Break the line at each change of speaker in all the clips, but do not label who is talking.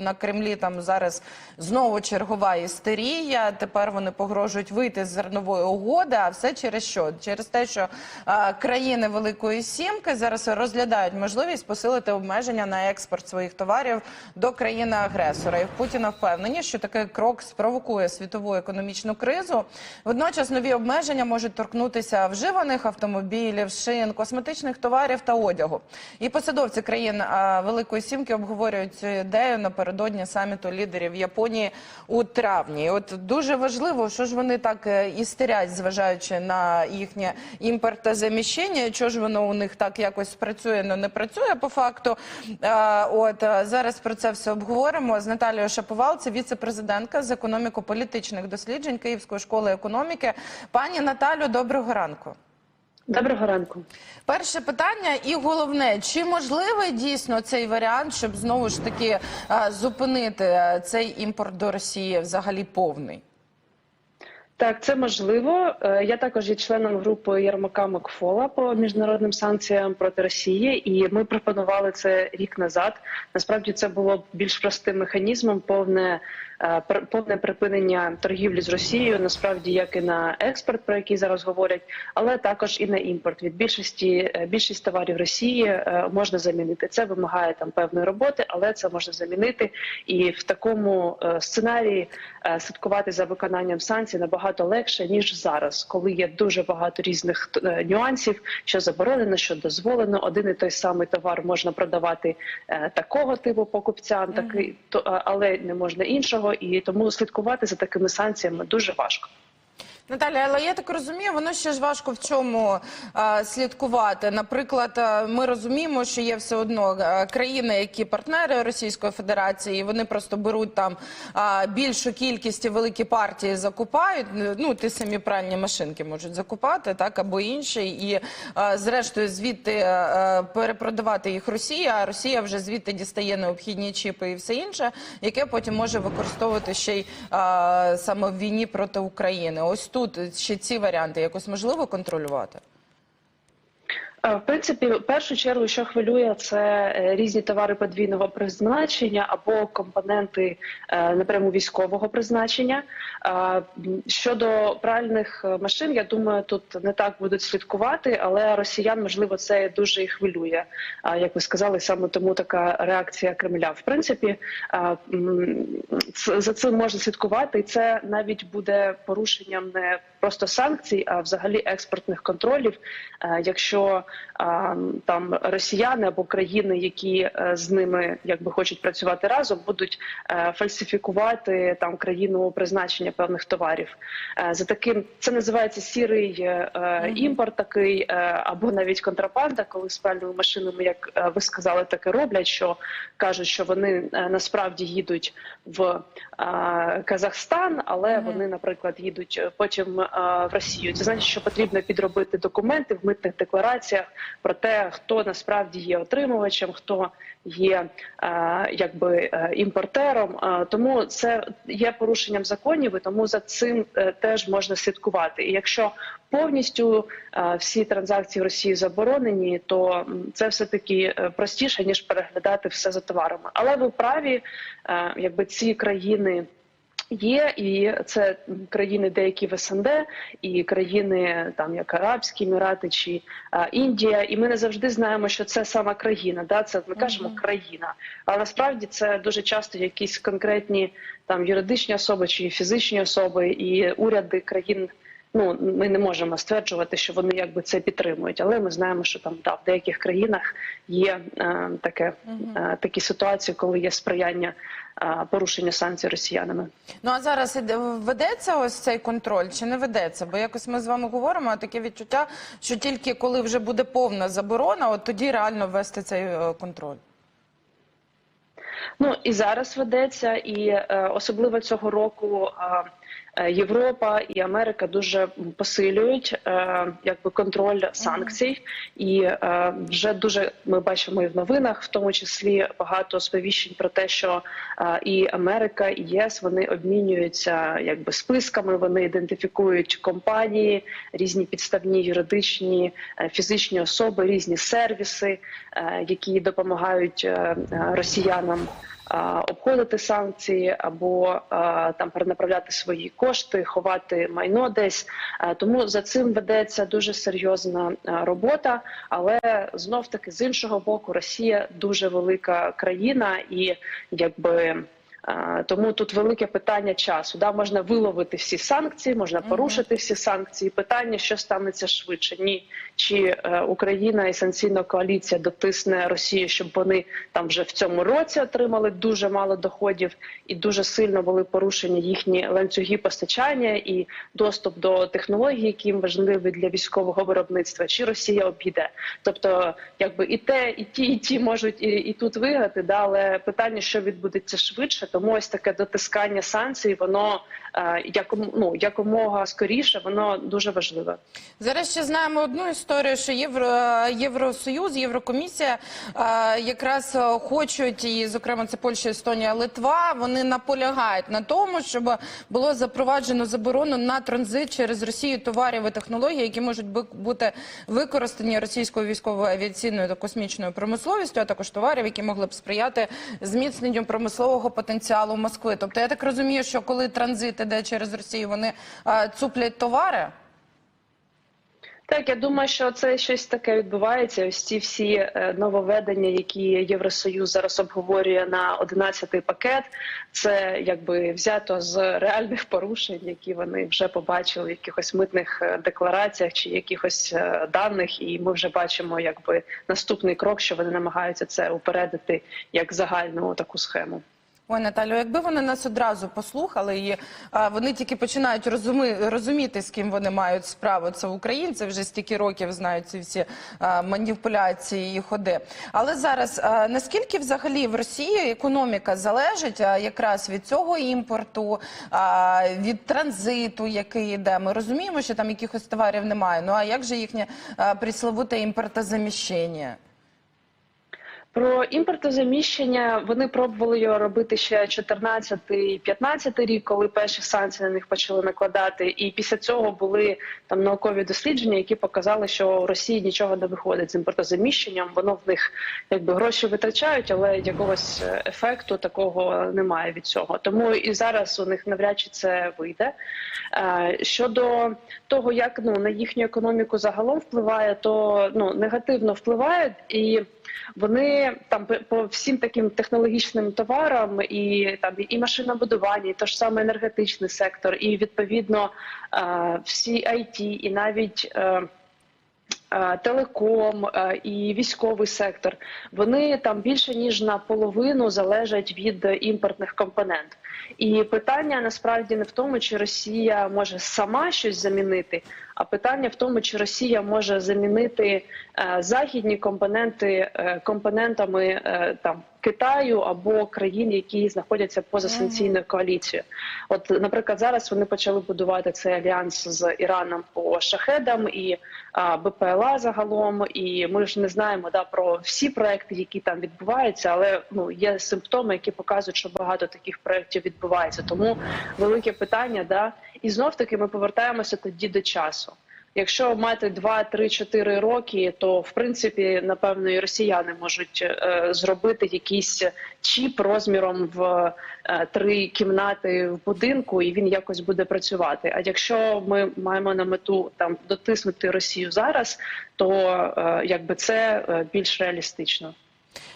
На Кремлі там зараз знову чергова істерія. Тепер вони погрожують вийти з зернової угоди. А все через що? Через те, що а, країни Великої Сімки зараз розглядають можливість посилити обмеження на експорт своїх товарів до країни-агресора. І Путіна впевнені, що такий крок спровокує світову економічну кризу. Водночас нові обмеження можуть торкнутися вживаних автомобілів, шин, косметичних товарів та одягу. І посадовці країн а, Великої Сімки обговорюють цю ідею напередодні саміту лідерів Японії у травні. От дуже важливо, що ж вони так е, істерять, зважаючи на їхнє імпортозаміщення, що ж воно у них так якось працює, но не працює по факту. От зараз про це все обговоримо з Наталією Шаповал, це віце-президентка з економіко-політичних досліджень Київської школи економіки. Пані Наталю, доброго ранку.
Доброго ранку.
Перше питання і головне, чи можливий дійсно цей варіант, щоб знову ж таки зупинити цей імпорт до Росії взагалі повний?
Так, це можливо. Е, Я також є членом групи Єрмака Макфола по міжнародним санкціям проти Росії, і ми пропонували це рік назад. Насправді це було більш простим механізмом, повне е, повне припинення торгівлі з Росією. Насправді, як і на експорт, про який зараз говорять, але також і на імпорт. Від більшості е, більшість товарів Росії е, можна замінити. Це вимагає там певної роботи, але це можна замінити. І в такому е, сценарії е, слідкувати за виконанням санкцій набагато легше ніж зараз, коли є дуже багато різних е, нюансів, що заборонено, що дозволено. Один і той самий товар можна продавати е, такого типу покупцям, такий е, але не можна іншого, і тому слідкувати за такими санкціями дуже важко.
Наталя, але я так розумію, воно ще ж важко в чому а, слідкувати. Наприклад, ми розуміємо, що є все одно країни, які партнери Російської Федерації, і вони просто беруть там а, більшу кількість і великі партії закупають. Ну, ті самі пральні машинки можуть закупати, так або інші, і а, зрештою звідти а, перепродавати їх Росії, а Росія вже звідти дістає необхідні чіпи і все інше, яке потім може використовувати ще й а, саме в війні проти України. Ось тут ще ці варіанти якось можливо контролювати.
В принципі, в першу чергу, що хвилює, це е, різні товари подвійного призначення або компоненти е, напряму військового призначення. Щодо пральних е, машин, я думаю, тут не так будуть слідкувати, але росіян можливо це дуже і хвилює. Як ви сказали, саме тому така реакція Кремля. В принципі, за цим можна слідкувати, і це навіть буде порушенням не просто санкцій, а взагалі експортних контролів, якщо там росіяни або країни, які е, з ними якби хочуть працювати разом, будуть е, фальсифікувати там країну призначення певних товарів. Е, За таким це називається сірий імпорт, такий або навіть контрабанда, коли з пальними машинами, як ви сказали, таке роблять, що кажуть, що вони насправді їдуть в Казахстан, але вони, наприклад, їдуть потім в Росію. Це значить, що потрібно підробити документи в митних деклараціях про те, хто насправді є отримувачем, хто є е, якби е, імпортером. Е, тому це є порушенням законів, і тому за цим теж можна слідкувати. І якщо повністю всі транзакції в Росії заборонені, то це все таки простіше ніж переглядати все за товарами. Але ви праві, якби ці країни. Є і це країни, деякі в СНД, і країни там як Арабські Емірати чи а, Індія. І ми не завжди знаємо, що це сама країна. Да, це ми кажемо країна. Але насправді це дуже часто якісь конкретні там юридичні особи чи фізичні особи і уряди країн. Ну ми не можемо стверджувати, що вони якби це підтримують, але ми знаємо, що там да, в деяких країнах є е, таке е, такі ситуації, коли є сприяння е, порушення санкцій росіянами.
Ну а зараз ведеться ось цей контроль чи не ведеться? Бо якось ми з вами говоримо, а таке відчуття, що тільки коли вже буде повна заборона, от тоді реально ввести цей е, контроль.
Ну і зараз ведеться, і е, особливо цього року е, е, Європа і Америка дуже посилюють е, якби контроль санкцій, і е, вже дуже ми бачимо і в новинах, в тому числі багато сповіщень про те, що е, і Америка, і ЄС вони обмінюються якби списками. Вони ідентифікують компанії, різні підставні юридичні е, фізичні особи, різні сервіси, е, які допомагають е, е, росіянам обходити санкції або там перенаправляти свої кошти, ховати майно десь. Тому за цим ведеться дуже серйозна робота. Але знов таки з іншого боку, Росія дуже велика країна, і якби. Тому тут велике питання часу. Да, можна виловити всі санкції, можна порушити всі санкції. Питання, що станеться швидше, ні чи е, Україна і санкційна коаліція дотисне Росію, щоб вони там вже в цьому році отримали дуже мало доходів і дуже сильно були порушені їхні ланцюги постачання і доступ до технологій, які їм важливі для військового виробництва. Чи Росія обійде? Тобто, якби і те, і ті, і ті можуть і, і тут виграти. Да, але питання, що відбудеться швидше, тому ось таке дотискання санкцій, воно е, яком, ну, якомога скоріше, воно дуже важливе.
Зараз ще знаємо одну історію, що Євро, Євросоюз, Єврокомісія е, якраз хочуть, і зокрема це Польща, Естонія, Литва. Вони наполягають на тому, щоб було запроваджено заборону на транзит через Росію товарів і технологій, які можуть бути використані російською військовою авіаційною та космічною промисловістю, а також товарів, які могли б сприяти зміцненню промислового потенціалу Москви. Тобто я так розумію, що коли транзит іде через Росію, вони цуплять товари.
Так, я думаю, що це щось таке відбувається. Ось ці всі е, нововведення, які Євросоюз зараз обговорює на 11-й пакет, це якби взято з реальних порушень, які вони вже побачили в якихось митних е, деклараціях чи якихось е, даних. І ми вже бачимо, якби наступний крок, що вони намагаються це упередити як загальну таку схему.
Ой, Наталю, якби вони нас одразу послухали, і а, вони тільки починають розуми, розуміти, з ким вони мають справу. Це українці вже стільки років знають ці всі а, маніпуляції і ходи. Але зараз а, наскільки взагалі в Росії економіка залежить а, якраз від цього імпорту, а, від транзиту, який йде? Ми розуміємо, що там якихось товарів немає. Ну а як же їхнє присловуте імпортозаміщення?
Про імпортозаміщення вони пробували його робити ще 14-15 рік, коли перші санкції на них почали накладати. І після цього були там наукові дослідження, які показали, що в Росії нічого не виходить з імпортозаміщенням. Воно в них якби гроші витрачають, але якогось е, ефекту такого немає від цього. Тому і зараз у них навряд чи це вийде. Е, Щодо того, як ну на їхню економіку загалом впливає, то ну негативно впливає і. Вони там по- всім таким технологічним товарам, і там і машинобудування, і то ж саме енергетичний сектор, і відповідно е, всі IT, і навіть е, е, телеком і військовий сектор. Вони там більше ніж на половину залежать від імпортних компонент. І питання насправді не в тому, чи Росія може сама щось замінити, а питання в тому, чи Росія може замінити е, західні компоненти е, компонентами е, там Китаю або країн, які знаходяться поза санкційною коаліцією. От, наприклад, зараз вони почали будувати цей альянс з Іраном по шахедам і а, БПЛА загалом. І ми ж не знаємо да про всі проекти, які там відбуваються, але ну є симптоми, які показують, що багато таких проєктів відбувається. Тому велике питання, да, і знов таки ми повертаємося тоді до часу. Якщо мати 2, 3, 4 роки, то в принципі напевно і росіяни можуть е, зробити якийсь чіп розміром в е, три кімнати в будинку, і він якось буде працювати. А якщо ми маємо на мету там дотиснути Росію зараз, то е, якби це е, більш реалістично.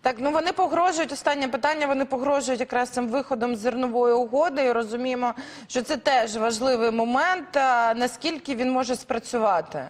Так, ну вони погрожують. Останнє питання. Вони погрожують якраз цим виходом з зернової угоди. І розуміємо, що це теж важливий момент. Наскільки він може спрацювати?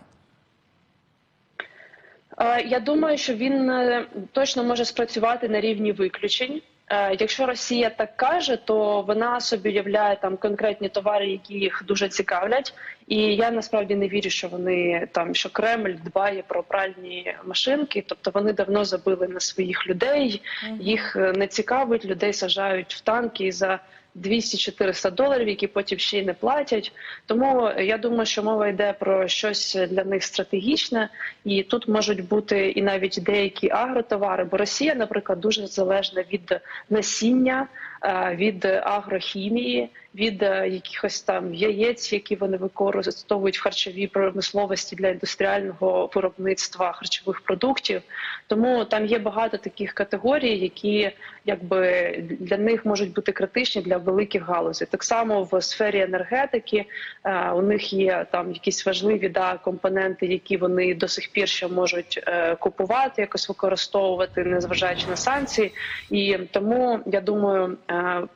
Е, Я думаю, що він е, точно може спрацювати на рівні виключень. Е, Якщо Росія так каже, то вона собі уявляє там конкретні товари, які їх дуже цікавлять. І я насправді не вірю, що вони там що Кремль дбає про пральні машинки. Тобто вони давно забили на своїх людей. Їх е, не цікавить, людей сажають в танки за 200-400 доларів, які потім ще й не платять. Тому я думаю, що мова йде про щось для них стратегічне, і тут можуть бути і навіть деякі агротовари. Бо Росія, наприклад, дуже залежна від насіння е, від агрохімії, від е, якихось там яєць, які вони використовують в харчовій промисловості для індустріального виробництва харчових продуктів. Тому там є багато таких категорій, які якби для них можуть бути критичні для великих галузей. Так само в сфері енергетики е, у них є там якісь важливі да компоненти, які вони до сих пір ще можуть е, купувати, якось використовувати, незважаючи на санкції. І тому я думаю,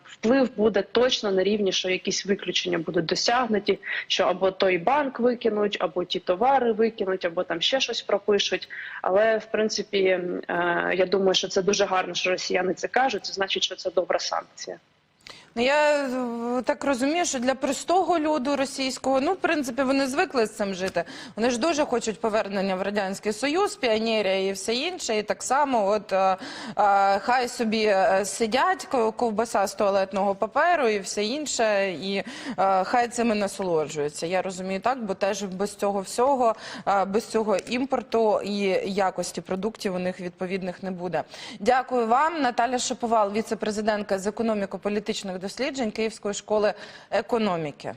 вплив буде точно на рівні, що якісь виключення будуть досягнуті, що або той банк викинуть, або ті товари викинуть, або там ще щось пропишуть. Але в принципі, е, я думаю, що це дуже гарно, що росіяни це кажуть. Це значить, що це добра санкція.
Ну, я е, так розумію, що для простого люду російського, ну, в принципі, вони звикли з цим жити. Вони ж дуже хочуть повернення в Радянський Союз, піонерія і все інше. І так само, от е, е, хай собі сидять ковбаса з туалетного паперу і все інше, і хай цими насолоджуються. Я розумію так, бо теж без цього всього, без цього імпорту і якості продуктів у них відповідних не буде. Дякую вам, Наталя Шаповал, віце-президентка з економіко-політичних досліджень Київської школи економіки.